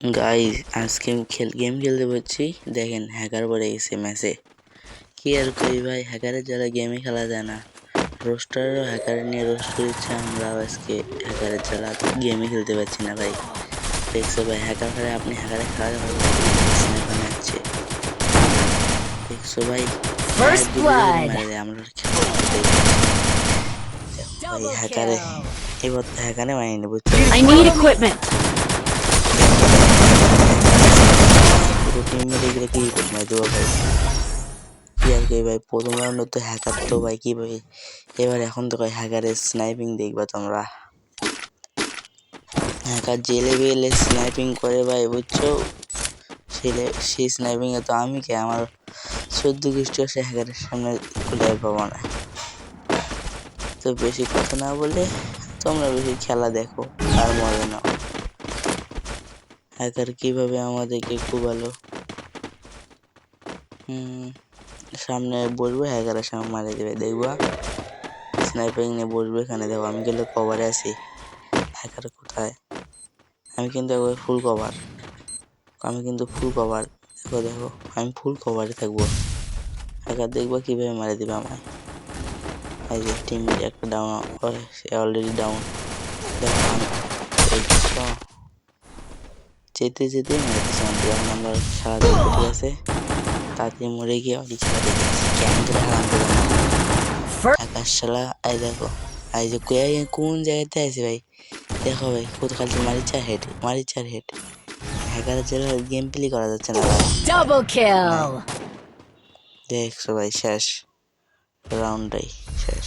Guys আজকে খেল game খেলতে বলছি। দেখেন হ্যাকার পড়ে গেছে ম্যাচে কি আর করি ভাই? হ্যাকারের জ্বালা গেমে খেলা যায় না। রোস্টারও হ্যাকার নিয়ে রোস্ট করেছে আমরাও আজকে হ্যাকারের জ্বালা গেমে খেলতে পারছি না ভাই। দেখছ ভাই হ্যাকার খেলে আপনি হ্যাকারে খেলা মারছে দেখছ ভাই করে আমরা ভাই হ্যাকারে এবার তো হ্যাকারে মারিনি বুঝছ হ্যাকার তো ভাই ভাই? এবার এখন তো হ্যাকারের স্নাইপিং তোমরা। হ্যাকার স্নাইপিং করে ভাই, বুঝছ? ছেলে সেই স্নাইপিং এ তো আমি কে? আমার চোদ্দ গোষ্ঠী সে হ্যাকারের সামনে খুলে পাবো না। তো বেশি কথা না বলে তোমরা বেশি খেলা দেখো, আর মজা নাও। হ্যাকার কীভাবে আমাদেরকে খুবালো হুম সামনে বসবে হ্যাকারের সামনে মারে দেবে, দেখবা। স্নাইপিং নিয়ে বসবে, এখানে দেখো, আমি কিন্তু কভারে আছি। হ্যাকার কোথায়? আমি কিন্তু ফুল কভার আমি কিন্তু ফুল কভার দেখো দেখো, আমি ফুল কভারে থাকব। হ্যাকার দেখব কীভাবে মারে দেবে আমায়। এই যে টিম একটা ডাউন সে অলরেডি ডাউন দেখো যেতে যেতে মেরেছে আমাদের এখন খেলা ঠিক আছে তাড়াতাড়ি মরে গিয়ে ওই খেলা করে হারাম করে First, আকাশ শালা এই দেখো। আই যে কোন জায়গাতে আছে ভাই? দেখো ভাই খুদ খালি মারি চার হেড। মারি চার হেড হ্যাকারের জন্য গেম প্লে করা যাচ্ছে না ডাবল কিল দেখছ ভাই শেষ। রাউন্ডটাই শেষ।